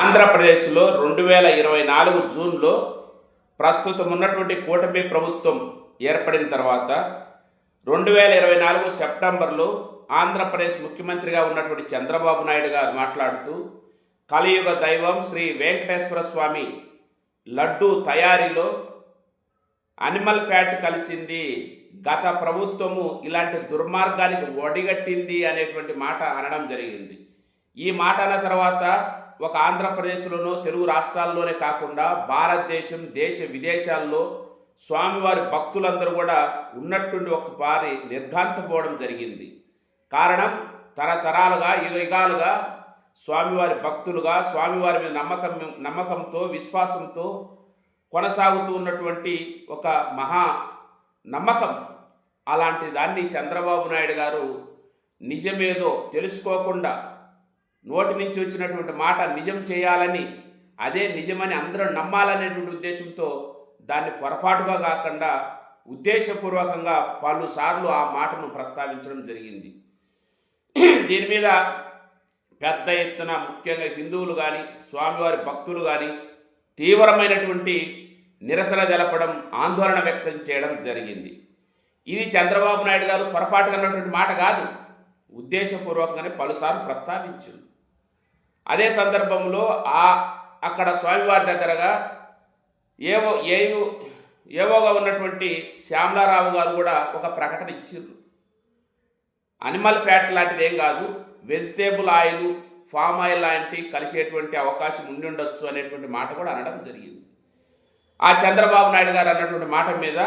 ఆంధ్రప్రదేశ్లో రెండు వేల ఇరవై నాలుగు జూన్లో ప్రస్తుతం ఉన్నటువంటి కూటమి ప్రభుత్వం ఏర్పడిన తర్వాత రెండు వేల ఇరవై నాలుగు సెప్టెంబర్లో ఆంధ్రప్రదేశ్ ముఖ్యమంత్రిగా ఉన్నటువంటి చంద్రబాబు నాయుడు గారు మాట్లాడుతూ కలియుగ దైవం శ్రీ వెంకటేశ్వర స్వామి లడ్డు తయారీలో అనిమల్ ఫ్యాట్ కలిసింది. గత ప్రభుత్వము ఇలాంటి దుర్మార్గానికి ఒడిగట్టింది అనేటువంటి మాట అనడం జరిగింది. ఈ మాట అన్న తర్వాత ఒక ఆంధ్రప్రదేశ్లోనూ తెలుగు రాష్ట్రాల్లోనే కాకుండా భారతదేశం దేశ విదేశాల్లో స్వామివారి భక్తులందరూ కూడా ఉన్నట్టుండి ఒకసారి నిర్ఘాంతపోవడం జరిగింది. కారణం తరతరాలుగా యుగయుగాలుగా స్వామివారి భక్తులుగా స్వామివారి మీద నమ్మకం నమ్మకంతో విశ్వాసంతో కొనసాగుతూ ఉన్నటువంటి ఒక మహా నమ్మకం. అలాంటి దాన్ని చంద్రబాబు నాయుడు గారు నిజమేదో తెలుసుకోకుండా నోటి నుంచి వచ్చినటువంటి మాట నిజం చేయాలని అదే నిజమని అందరూ నమ్మాలనేటువంటి ఉద్దేశంతో దాన్ని పొరపాటుగా కాకుండా ఉద్దేశపూర్వకంగా పలుసార్లు ఆ మాటను ప్రస్తావించడం జరిగింది. దీని మీద పెద్ద ఎత్తున ముఖ్యంగా హిందువులు కానీ స్వామివారి భక్తులు కానీ తీవ్రమైనటువంటి నిరసన తెలపడం ఆందోళన వ్యక్తం చేయడం జరిగింది. ఇది చంద్రబాబు నాయుడు గారు పొరపాటుగా అన్నటువంటి మాట కాదు. ఉద్దేశపూర్వకంగానే పలుసార్లు ప్రస్తావించింది. అదే సందర్భంలో ఆ అక్కడ స్వామివారి దగ్గరగా ఏవో ఏవో ఏవోగా ఉన్నటువంటి శ్యామలారావు గారు కూడా ఒక ప్రకటన ఇచ్చారు అనిమల్ ఫ్యాట్ లాంటిది ఏం కాదు వెజిటేబుల్ ఆయిల్ ఫామ్ ఆయిల్ లాంటి కలిసేటువంటి అవకాశం ఉండి ఉండొచ్చు అనేటువంటి మాట కూడా అనడం జరిగింది. ఆ చంద్రబాబు నాయుడు గారు అన్నటువంటి మాట మీద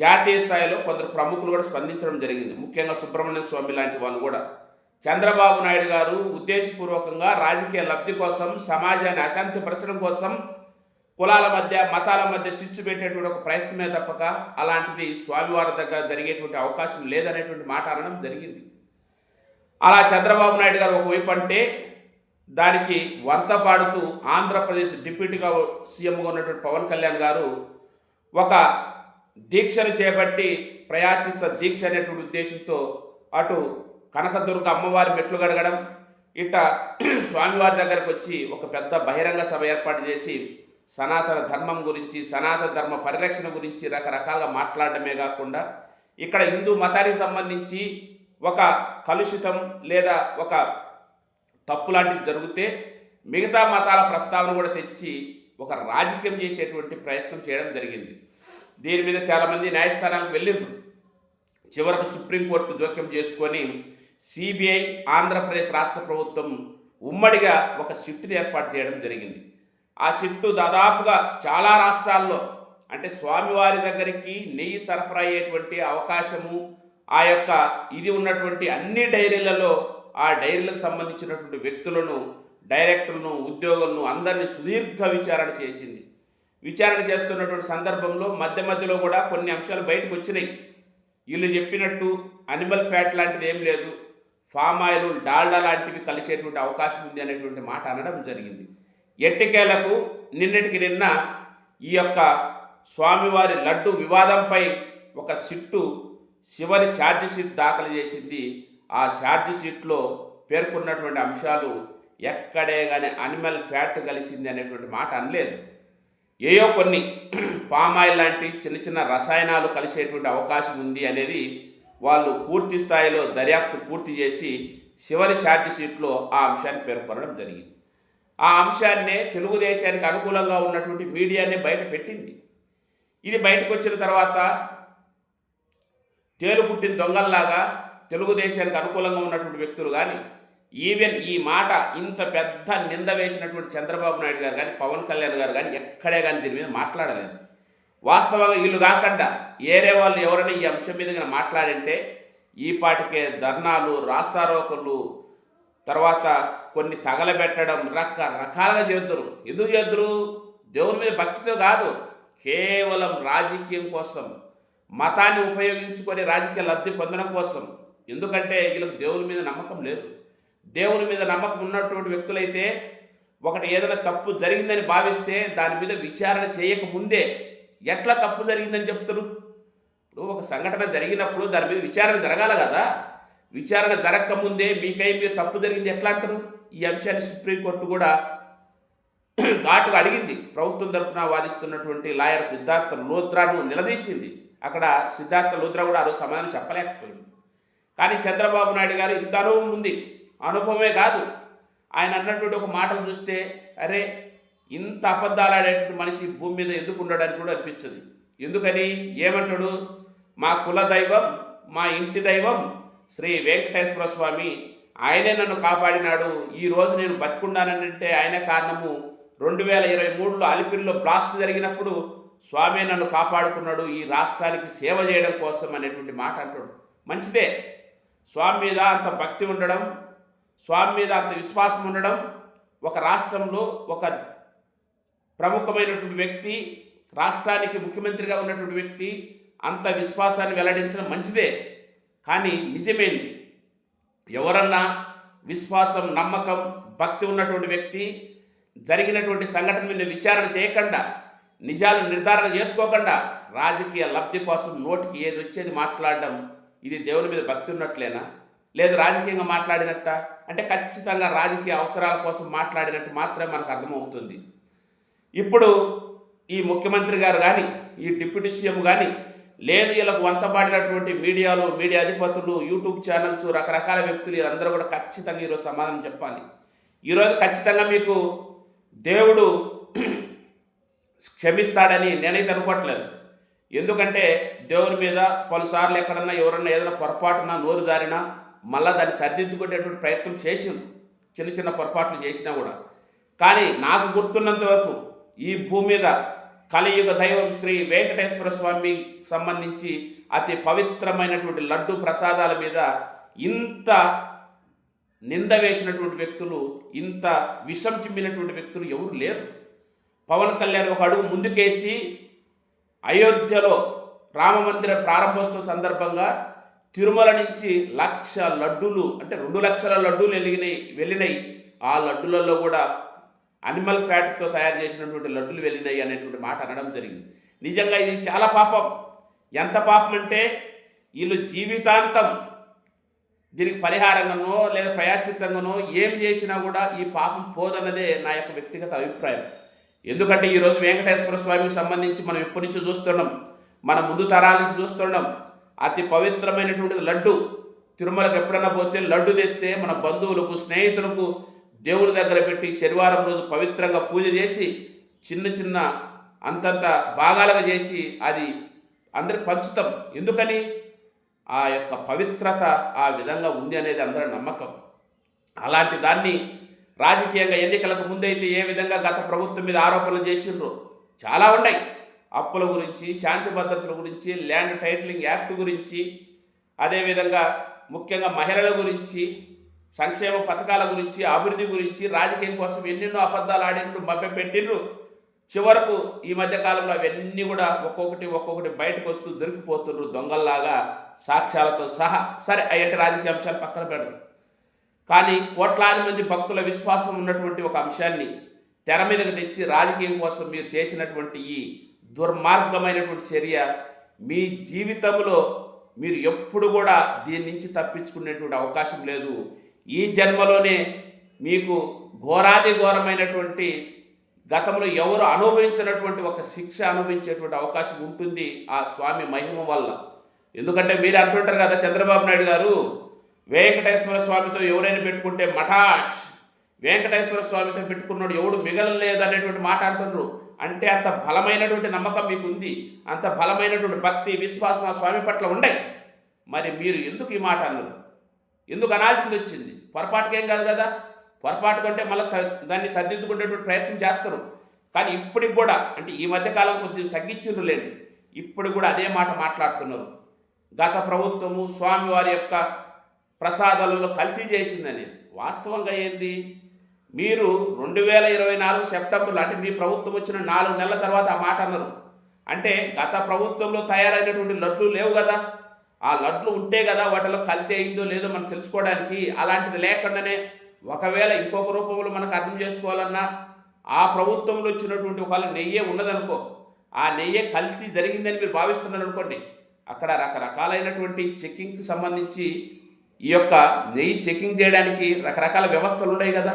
జాతీయ స్థాయిలో కొందరు ప్రముఖులు కూడా స్పందించడం జరిగింది. ముఖ్యంగా సుబ్రహ్మణ్య స్వామి లాంటి వాళ్ళు కూడా. చంద్రబాబు నాయుడు గారు ఉద్దేశపూర్వకంగా రాజకీయ లబ్ధి కోసం సమాజాన్ని అశాంతి పరచడం కోసం కులాల మధ్య మతాల మధ్య స్విచ్ పెట్టేటువంటి ఒక ప్రయత్నమే తప్పక. అలాంటిది స్వామివారి దగ్గర జరిగేటువంటి అవకాశం లేదనేటువంటి మాట అనడం జరిగింది. అలా చంద్రబాబు నాయుడు గారు ఒకవైపు అంటే దానికి వంత పాడుతూ ఆంధ్రప్రదేశ్ డిప్యూటీగా సీఎంగా ఉన్నటువంటి పవన్ కళ్యాణ్ గారు ఒక దీక్షను చేపట్టి ప్రయాచిత దీక్ష అనేటువంటి ఉద్దేశంతో అటు కనకదుర్గ అమ్మవారి మెట్లు గడగడం ఇట స్వామివారి దగ్గరకు వచ్చి ఒక పెద్ద బహిరంగ సభ ఏర్పాటు చేసి సనాతన ధర్మం గురించి సనాతన ధర్మ పరిరక్షణ గురించి రకరకాలుగా మాట్లాడడమే కాకుండా ఇక్కడ హిందూ మతానికి సంబంధించి ఒక కలుషితం లేదా ఒక తప్పు లాంటిది జరిగితే మిగతా మతాల ప్రస్తావన కూడా తెచ్చి ఒక రాజకీయం చేసేటువంటి ప్రయత్నం చేయడం జరిగింది. దీని మీద చాలామంది న్యాయస్థానాలకు వెళ్ళిండ్రు. చివరకు సుప్రీంకోర్టు జోక్యం చేసుకొని సిబిఐ ఆంధ్రప్రదేశ్ రాష్ట్ర ప్రభుత్వం ఉమ్మడిగా ఒక షిఫ్ట్ని ఏర్పాటు చేయడం జరిగింది. ఆ షిఫ్ట్ దాదాపుగా చాలా రాష్ట్రాల్లో అంటే స్వామివారి దగ్గరికి నెయ్యి సరఫరా అయ్యేటువంటి అవకాశము ఆ యొక్క ఇది ఉన్నటువంటి అన్ని డైరీలలో ఆ డైరీలకు సంబంధించినటువంటి వ్యక్తులను డైరెక్టర్లను ఉద్యోగులను అందరినీ సుదీర్ఘ విచారణ చేసింది. విచారణ చేస్తున్నటువంటి సందర్భంలో మధ్య మధ్యలో కూడా కొన్ని అంశాలు బయటకు వచ్చినాయి. వీళ్ళు చెప్పినట్టు అనిమల్ ఫ్యాట్ లాంటిది ఏం లేదు. ఫామ్ ఆయిల్ డాల్డా లాంటివి కలిసేటువంటి అవకాశం ఉంది అనేటువంటి మాట అనడం జరిగింది. ఎట్టికేలకు నిన్నటికి నిన్న ఈ యొక్క స్వామివారి లడ్డు వివాదంపై ఒక సిట్టు చివరి ఛార్జ్ షీట్ దాఖలు చేసింది. ఆ ఛార్జ్ షీట్లో పేర్కొన్నటువంటి అంశాలు ఎక్కడే కానీ అనిమల్ ఫ్యాట్ కలిసింది అనేటువంటి మాట అనలేదు. ఏయో కొన్ని పామాయిల్ లాంటి చిన్న చిన్న రసాయనాలు కలిసేటువంటి అవకాశం ఉంది అనేది వాళ్ళు పూర్తి స్థాయిలో దర్యాప్తు పూర్తి చేసి చివరి ఛార్జ్ షీట్లో ఆ అంశాన్ని పేర్కొనడం జరిగింది. ఆ అంశాన్నే తెలుగుదేశానికి అనుకూలంగా ఉన్నటువంటి మీడియానే బయట పెట్టింది. ఇది బయటకు వచ్చిన తర్వాత తేలు పుట్టిన దొంగల్లాగా తెలుగుదేశానికి అనుకూలంగా ఉన్నటువంటి వ్యక్తులు కానీ ఈవెన్ ఈ మాట ఇంత పెద్ద నింద వేసినటువంటి చంద్రబాబు నాయుడు గారు కానీ పవన్ కళ్యాణ్ గారు కానీ ఎక్కడే కానీ దీని మీద మాట్లాడలేదు. వాస్తవంగా వీళ్ళు కాకుండా ఏరే వాళ్ళు ఎవరైనా ఈ అంశం మీద కనుక మాట్లాడింటే ఈ పాటికే ధర్నాలు రాస్తారోకలు తర్వాత కొన్ని తగలబెట్టడం రకరకాలుగా చేద్దరు ఎందుకు చేద్దరు దేవుని మీద భక్తితో కాదు. కేవలం రాజకీయం కోసం మతాన్ని ఉపయోగించుకొని రాజకీయ లబ్ధి పొందడం కోసం. ఎందుకంటే వీళ్ళకి దేవుని మీద నమ్మకం లేదు. దేవుని మీద నమ్మకం ఉన్నటువంటి వ్యక్తులైతే ఒకటి ఏదైనా తప్పు జరిగిందని భావిస్తే దాని మీద విచారణ చేయకముందే ఎట్లా తప్పు జరిగిందని చెప్తారు? ఇప్పుడు ఒక సంఘటన జరిగినప్పుడు దాని మీద విచారణ జరగాల కదా. విచారణ జరగకముందే మీకై మీరు తప్పు జరిగింది ఎట్లా అంటారు? ఈ అంశాన్ని సుప్రీంకోర్టు కూడా ఘాటుగా అడిగింది. ప్రభుత్వం తరఫున వాదిస్తున్నటువంటి లాయర్ సిద్ధార్థ లోత్రాను నిలదీసింది. అక్కడ సిద్ధార్థ లోత్రా కూడా ఆ రోజు సమాధానం చెప్పలేకపోయింది. కానీ చంద్రబాబు నాయుడు గారు ఇంత అనుభవం ఉంది. అనుభవమే కాదు. ఆయన అన్నటువంటి ఒక మాటలు చూస్తే అరే ఇంత అబద్ధాలు ఆడేటువంటి మనిషి భూమి మీద ఎందుకు ఉండడానికి కూడా అనిపించదు. ఎందుకని? ఏమంటాడు? మా కుల దైవం మా ఇంటి దైవం శ్రీ వెంకటేశ్వర స్వామి ఆయనే నన్ను కాపాడినాడు. ఈరోజు నేను బతికున్నానంటే ఆయన కారణము. రెండు వేల ఇరవై మూడులో అలిపిరిలో బ్లాస్ట్ జరిగినప్పుడు స్వామి నన్ను కాపాడుకున్నాడు. ఈ రాష్ట్రానికి సేవ చేయడం కోసం అనేటువంటి మాట అంటాడు. మంచిదే. స్వామి మీద అంత భక్తి ఉండడం స్వామి మీద అంత విశ్వాసం ఉండడం ఒక రాష్ట్రంలో ఒక ప్రముఖమైనటువంటి వ్యక్తి రాష్ట్రానికి ముఖ్యమంత్రిగా ఉన్నటువంటి వ్యక్తి అంత విశ్వాసాన్ని వెల్లడించడం మంచిదే. కానీ నిజమేంటి? ఎవరన్నా విశ్వాసం నమ్మకం భక్తి ఉన్నటువంటి వ్యక్తి జరిగినటువంటి సంఘటన మీద విచారణ చేయకుండా నిజాలు నిర్ధారణ చేసుకోకుండా రాజకీయ లబ్ధి కోసం నోటికి ఏది వచ్చేది మాట్లాడడం ఇది దేవుని మీద భక్తి ఉన్నట్లేనా? లేదు రాజకీయంగా మాట్లాడినట్ట? అంటే ఖచ్చితంగా రాజకీయ అవసరాల కోసం మాట్లాడినట్టు మాత్రమే మనకు అర్థమవుతుంది. ఇప్పుడు ఈ ముఖ్యమంత్రి గారు కానీ ఈ డిప్యూటీ సీఎం కానీ లేదు వీళ్ళకు వంతపాడినటువంటి మీడియాలు మీడియా అధిపతులు యూట్యూబ్ ఛానల్స్ రకరకాల వ్యక్తులు వీళ్ళందరూ కూడా ఖచ్చితంగా ఈరోజు సమాధానం చెప్పాలి. ఈరోజు ఖచ్చితంగా మీకు దేవుడు క్షమిస్తాడని నేనైతే అనుకోవట్లేదు. ఎందుకంటే దేవుని మీద పలుసార్లు ఎక్కడన్నా ఎవరన్నా ఏదైనా పొరపాటున నోరు జారినా మళ్ళా దాన్ని సరిదిద్దుకునేటువంటి ప్రయత్నం చేసింది చిన్న చిన్న పొరపాట్లు చేసినా కూడా. కానీ నాకు గుర్తున్నంత వరకు ఈ భూమి మీద కలియుగ దైవం శ్రీ వెంకటేశ్వర స్వామి సంబంధించి అతి పవిత్రమైనటువంటి లడ్డు ప్రసాదాల మీద ఇంత నింద వేసినటువంటి వ్యక్తులు ఇంత విషం చిమ్మినటువంటి వ్యక్తులు ఎవరు లేరు. పవన్ కళ్యాణ్ ఒక అడుగు ముందుకేసి అయోధ్యలో రామమందిర ప్రారంభోత్సవ సందర్భంగా తిరుమల నుంచి లక్ష లడ్డూలు అంటే రెండు లక్షల లడ్డూలు వెలిగినాయి వెళ్ళినాయి ఆ లడ్డులలో కూడా అనిమల్ ఫ్యాట్తో తయారు చేసినటువంటి లడ్డులు వెళ్ళినాయి అనేటువంటి మాట అనడం జరిగింది. నిజంగా ఇది చాలా పాపం. ఎంత పాపం అంటే వీళ్ళు జీవితాంతం దీనికి పరిహారంగానో లేదా ప్రయాచితంగానో ఏం చేసినా కూడా ఈ పాపం పోదన్నదే నా యొక్క వ్యక్తిగత అభిప్రాయం. ఎందుకంటే ఈరోజు వెంకటేశ్వర స్వామికి సంబంధించి మనం ఎప్పటి నుంచి చూస్తున్నాం. మన ముందు తరాల నుంచి చూస్తున్నాం. అతి పవిత్రమైనటువంటి లడ్డు. తిరుమలకు ఎప్పుడైనా పోతే లడ్డు తెస్తే మన బంధువులకు స్నేహితులకు దేవుడి దగ్గర పెట్టి శనివారం రోజు పవిత్రంగా పూజ చేసి చిన్న చిన్న అంతంత భాగాలుగా చేసి అది అందరి పంచుతాం. ఎందుకని? ఆ యొక్క పవిత్రత ఆ విధంగా ఉంది అనేది అందరి నమ్మకం. అలాంటి దాన్ని రాజకీయంగా ఎన్నికలకు ముందైతే ఏ విధంగా గత ప్రభుత్వం మీద ఆరోపణలు చేసిండ్రు చాలా ఉన్నాయి. అప్పుల గురించి శాంతి భద్రతల గురించి ల్యాండ్ టైటిలింగ్ యాక్ట్ గురించి అదేవిధంగా ముఖ్యంగా మహిళల గురించి సంక్షేమ పథకాల గురించి అభివృద్ధి గురించి రాజకీయం కోసం ఎన్నెన్నో అబద్ధాలు ఆడిండ్రు మభ్య పెట్టిండ్రు చివరకు ఈ మధ్య కాలంలో అవన్నీ కూడా ఒక్కొక్కటి ఒక్కొక్కటి బయటకు వస్తూ దొరికిపోతుండ్రు దొంగల్లాగా సాక్ష్యాలతో సహా. సరే అయ్యంటే రాజకీయ అంశాలు పక్కన పెడరు కానీ కోట్లాది మంది భక్తుల విశ్వాసం ఉన్నటువంటి ఒక అంశాన్ని తెర మీదకి తెచ్చి రాజకీయం కోసం మీరు చేసినటువంటి ఈ దుర్మార్గమైనటువంటి చర్య మీ జీవితంలో మీరు ఎప్పుడు కూడా దీని నుంచి తప్పించుకునేటువంటి అవకాశం లేదు. ఈ జన్మలోనే మీకు ఘోరాది ఘోరమైనటువంటి గతంలో ఎవరు అనుభవించినటువంటి ఒక శిక్ష అనుభవించేటువంటి అవకాశం ఉంటుంది ఆ స్వామి మహిమ వల్ల. ఎందుకంటే మీరు అంటుంటారు కదా చంద్రబాబు నాయుడు గారు వెంకటేశ్వర స్వామితో ఎవరైనా పెట్టుకుంటే మఠాష్ వెంకటేశ్వర స్వామితో పెట్టుకున్నాడు ఎవడు మిగలలేదు అనేటువంటి మాట అంటున్నారు అంటే అంత బలమైనటువంటి నమ్మకం మీకు ఉంది అంత బలమైనటువంటి భక్తి విశ్వాసం ఆ స్వామి పట్ల ఉండయి. మరి మీరు ఎందుకు ఈ మాట అన్నారు? ఎందుకు అనాల్సింది వచ్చింది? పొరపాటుకేం కాదు కదా. పొరపాటు కంటే మళ్ళీ దాన్ని సర్దిద్దుకునేటువంటి ప్రయత్నం చేస్తారు. కానీ ఇప్పటికి కూడా అంటే ఈ మధ్యకాలం కొద్దిగా తగ్గించిండ్రు లేండి ఇప్పుడు కూడా అదే మాట మాట్లాడుతున్నారు. గత ప్రభుత్వము స్వామివారి యొక్క ప్రసాదాలలో కల్తీ చేసిందని వాస్తవంగా ఏంది? మీరు రెండు వేల ఇరవై నాలుగు సెప్టెంబర్లో అంటే మీ ప్రభుత్వం వచ్చిన నాలుగు నెలల తర్వాత ఆ మాట అన్నారు. అంటే గత ప్రభుత్వంలో తయారైనటువంటి లడ్లు లేవు కదా. ఆ లడ్లు ఉంటే కదా వాటిలో కల్తీ అయిందో లేదో మనం తెలుసుకోవడానికి అలాంటిది లేకుండానే ఒకవేళ ఇంకొక రూపంలో మనకు అర్థం చేసుకోవాలన్నా ఆ ప్రభుత్వంలో వచ్చినటువంటి ఒకవేళ నెయ్యే ఉన్నదనుకో ఆ నెయ్యే కల్తీ జరిగిందని మీరు భావిస్తున్నారు అనుకోండి అక్కడ రకరకాలైనటువంటి చెక్కింగ్కి సంబంధించి ఈ యొక్క నెయ్యి చెకింగ్ చేయడానికి రకరకాల వ్యవస్థలు ఉన్నాయి కదా.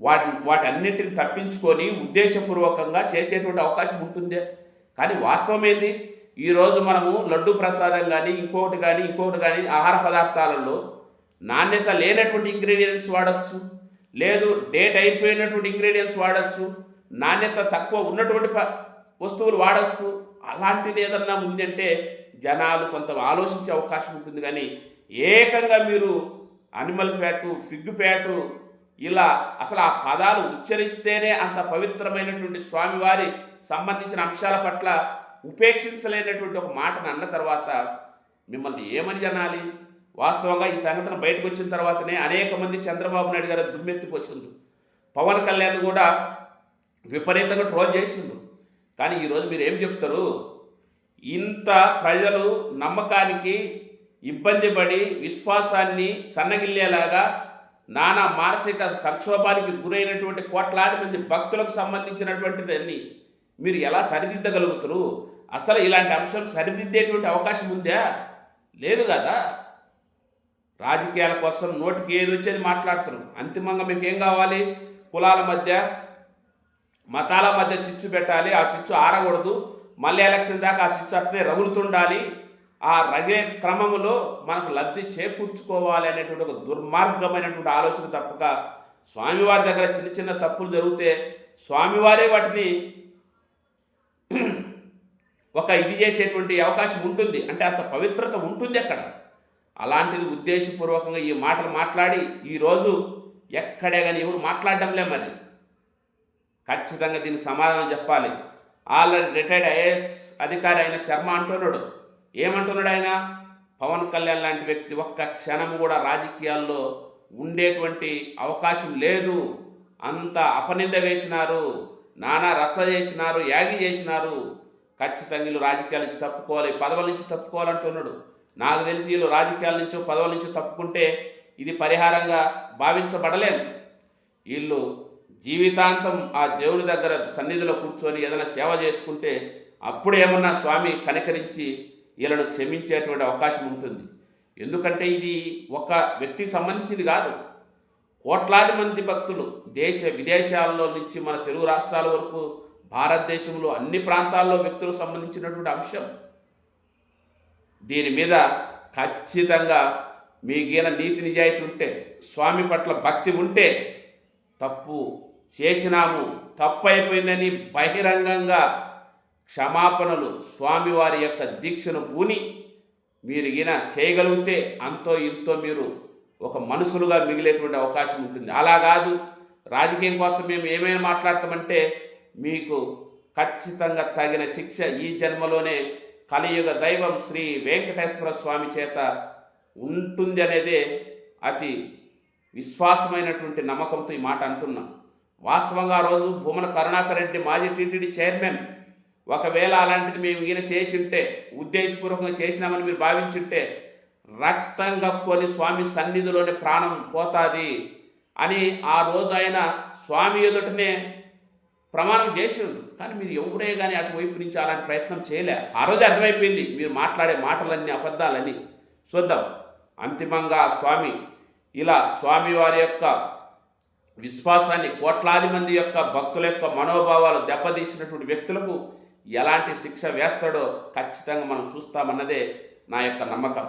వాటి వాటన్నింటిని తప్పించుకొని ఉద్దేశపూర్వకంగా చేసేటువంటి అవకాశం ఉంటుందే. కానీ వాస్తవం ఏంది? ఈరోజు మనము లడ్డు ప్రసాదం కానీ ఇంకొకటి కానీ ఇంకొకటి కానీ ఆహార పదార్థాలలో నాణ్యత లేనటువంటి ఇంగ్రీడియంట్స్ వాడచ్చు. లేదు డేట్ అయిపోయినటువంటి ఇంగ్రీడియంట్స్ వాడచ్చు. నాణ్యత తక్కువ ఉన్నటువంటి ప- వస్తువులు వాడచ్చు. అలాంటిది ఏదన్నా ఉందంటే జనాలు కొంత ఆలోచించే అవకాశం ఉంటుంది కానీ ఏకంగా మీరు అనిమల్ ఫ్యాటు ఫిగ్ ఫ్యాటు ఇలా అసలు ఆ పదాలు ఉచ్చరిస్తేనే అంత పవిత్రమైనటువంటి స్వామివారి సంబంధించిన అంశాల పట్ల ఉపేక్షించలేనటువంటి ఒక మాటను అన్న తర్వాత మిమ్మల్ని ఏమని అనాలి? వాస్తవంగా ఈ సంఘటన బయటకు వచ్చిన తర్వాతనే అనేక మంది చంద్రబాబు నాయుడు గారు దుమ్మెత్తిపోసిండు పవన్ కళ్యాణ్ కూడా విపరీతంగా ట్రోల్ చేసిండు కానీ ఈరోజు మీరు ఏం చెప్తారు? ఇంత ప్రజలు నమ్మకానికి ఇబ్బంది పడి విశ్వాసాన్ని సన్నగిల్లేలాగా నానా మానసిక సంక్షోభానికి గురైనటువంటి కోట్లాది మంది భక్తులకు సంబంధించినటువంటిదని మీరు ఎలా సరిదిద్దగలుగుతారు? అసలు ఇలాంటి అంశం సరిదిద్దేటువంటి అవకాశం ఉందా? లేదు కదా. రాజకీయాల కోసం నోటికి ఏది వచ్చేది మాట్లాడతారు. అంతిమంగా మీకు ఏం కావాలి? కులాల మధ్య మతాల మధ్య స్విచ్ పెట్టాలి. ఆ స్విచ్ ఆరకూడదు. మళ్ళీ ఎలక్షన్ దాకా ఆ స్విచ్ అట్నే రగులుతుండాలి. ఆ రగే క్రమంలో మనకు లబ్ధి చేకూర్చుకోవాలి అనేటువంటి ఒక దుర్మార్గమైనటువంటి ఆలోచన తప్పక స్వామివారి దగ్గర చిన్న చిన్న తప్పులు జరిగితే స్వామివారే వాటిని ఒక ఇది చేసేటువంటి అవకాశం ఉంటుంది. అంటే అంత పవిత్రత ఉంటుంది అక్కడ. అలాంటిది ఉద్దేశపూర్వకంగా ఈ మాటలు మాట్లాడి ఈరోజు ఎక్కడే కానీ ఎవరు మాట్లాడడంలే మరి. ఖచ్చితంగా దీనికి సమాధానం చెప్పాలి. ఆల్రెడీ రిటైర్డ్ ఐఏఎస్ అధికారి అయిన శర్మ అంటున్నాడు. ఏమంటున్నాడు ఆయన? పవన్ కళ్యాణ్ లాంటి వ్యక్తి ఒక్క క్షణం కూడా రాజకీయాల్లో ఉండేటువంటి అవకాశం లేదు. అంత అపనింద వేసినారు. నానా రచ్చ చేసినారు. యాగి చేసినారు. ఖచ్చితంగా వీళ్ళు రాజకీయాల నుంచి తప్పుకోవాలి పదవుల నుంచి తప్పుకోవాలంటున్నాడు. నాకు తెలిసి వీళ్ళు రాజకీయాల నుంచి పదవుల నుంచి తప్పుకుంటే ఇది పరిహారంగా భావించబడలేదు. వీళ్ళు జీవితాంతం ఆ దేవుడి దగ్గర సన్నిధిలో కూర్చొని ఏదైనా సేవ చేసుకుంటే అప్పుడు ఏమన్నా స్వామి కనికరించి వీళ్ళను క్షమించేటువంటి అవకాశం ఉంటుంది. ఎందుకంటే ఇది ఒక వ్యక్తికి సంబంధించింది కాదు. కోట్లాది మంది భక్తులు దేశ విదేశాల్లో నుంచి మన తెలుగు రాష్ట్రాల వరకు భారతదేశంలో అన్ని ప్రాంతాల్లో వ్యక్తులకు సంబంధించినటువంటి అంశం. దీని మీద ఖచ్చితంగా మీకైన నీతి నిజాయితీ ఉంటే స్వామి పట్ల భక్తి ఉంటే తప్పు చేసినాము తప్పు అయిపోయిందని బహిరంగంగా క్షమాపణలు స్వామివారి యొక్క దీక్షను పూని మీరు ఈయన చేయగలిగితే అంతో ఇంతో మీరు ఒక మనుషులుగా మిగిలేటువంటి అవకాశం ఉంటుంది. అలా కాదు. రాజకీయం కోసం మేము ఏమైనా మాట్లాడతామంటే మీకు ఖచ్చితంగా తగిన శిక్ష ఈ జన్మలోనే కలియుగ దైవం శ్రీ వెంకటేశ్వర స్వామి చేత ఉంటుంది అనేదే అతి విశ్వాసమైనటువంటి నమ్మకంతో ఈ మాట అంటున్నాం. వాస్తవంగా ఆ రోజు భూమన కరుణాకర్ రెడ్డి మాజీ టీటీడీ చైర్మన్ ఒకవేళ అలాంటిది మేము ఈయన చేసి ఉంటే ఉద్దేశపూర్వకంగా చేసినామని మీరు భావించుంటే రక్తం కప్పుకొని స్వామి సన్నిధిలోనే ప్రాణం పోతాది అని ఆ రోజు ఆయన స్వామి ఎదుటనే ప్రమాణం చేసిండు కానీ మీరు ఎవరే కానీ అటువైపు నుంచి అలాంటి ప్రయత్నం చేయలే. ఆ రోజు అర్థమైపోయింది. మీరు మాట్లాడే మాటలన్నీ అబద్ధాలని చూద్దాం. అంతిమంగా స్వామి ఇలా స్వామివారి యొక్క విశ్వాసాన్ని కోట్లాది మంది యొక్క భక్తుల యొక్క మనోభావాలు దెబ్బతీసినటువంటి వ్యక్తులకు ఎలాంటి శిక్ష వేస్తాడో ఖచ్చితంగా మనం చూస్తామన్నదే నా యొక్క నమ్మకం.